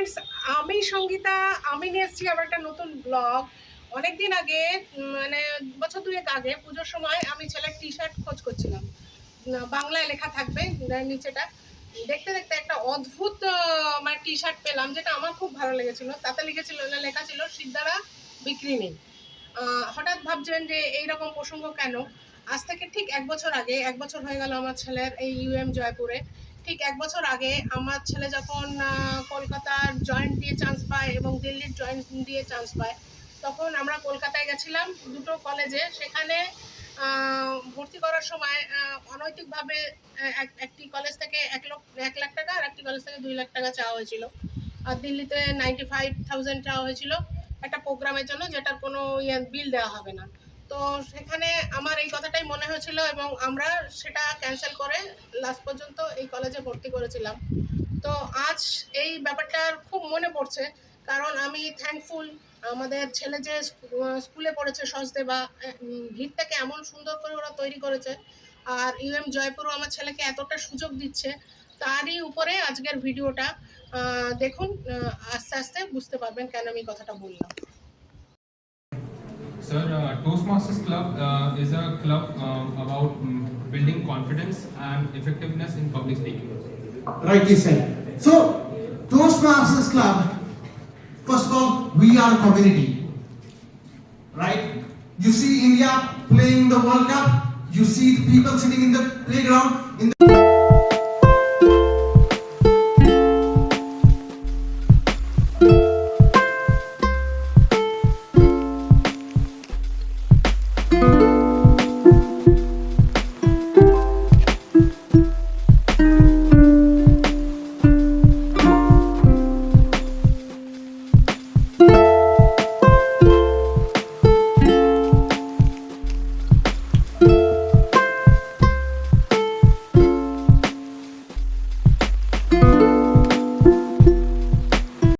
Friends আমি সঙ্গীতা, আমি নিয়ে এসেছি আবার একটা নতুন ব্লগ অনেক দিন আগে মানে বছর দুয়েক আগে, পুজোর সময় আমি ছেলের টি শার্ট খোঁজ করছিলাম। বাংলায় লেখা থাকবে নিচেটা। দেখতে দেখতে একটা অদ্ভুত মানে টি শার্ট পেলাম, যেটা আমার খুব ভালো লেগেছিল। তাতে লিখেছিল, লেখা ছিল সিদ্ধারা বিক্রি নেই। হঠাৎ ভাবছেন যে এইরকম প্রসঙ্গ কেন? আজ থেকে ঠিক এক বছর আগে, এক বছর হয়ে গেল আমার ছেলের এই ইউএম জয়পুরে। ঠিক এক বছর আগে আমার ছেলে যখন কলকাতার জয়েন্ট দিয়ে চান্স পায় এবং দিল্লির জয়েন্ট দিয়ে চান্স পায়, তখন আমরা কলকাতায় গেছিলাম দুটো কলেজে সেখানে ভর্তি করার সময় অনৈতিকভাবে এক- একটি কলেজ থেকে এক লক্ষ, এক লাখ টাকা আর একটি কলেজ থেকে দুই লাখ টাকা চাওয়া হয়েছিল। আর দিল্লিতে নাইনটি ফাইভ থাউজেন্ড চাওয়া হয়েছিল একটা প্রোগ্রামের জন্য, যেটার কোনো ইয়ে বিল দেওয়া হবে না। তো সেখানে আমার এই কথাটাই মনে হয়েছিল এবং আমরা সেটা ক্যান্সেল করে লাস্ট পর্যন্ত এই কলেজে ভর্তি করেছিলাম। তো আজ এই ব্যাপারটার খুব মনে পড়ছে কারণ আমি থ্যাঙ্কফুল আমাদের ছেলে যে স্কুলে পড়েছে সজদেবা উম, ভিড়টাকে এমন সুন্দর করে ওরা তৈরি করেছে আর ইউএম জয়পুরও আমার ছেলেকে এতটা সুযোগ দিচ্ছে তারই উপরে আজকের ভিডিওটা দেখুন আস্তে আস্তে বুঝতে পারবেন কেন আমি কথাটা বললাম। Sir, uh, Toastmasters Club uh, is a club um, about um, building confidence and effectiveness in public speaking. rightly said. So, Toastmasters Club, first of all, we are a community. Right? You see India playing the World Cup, you see the people sitting in the playground, in the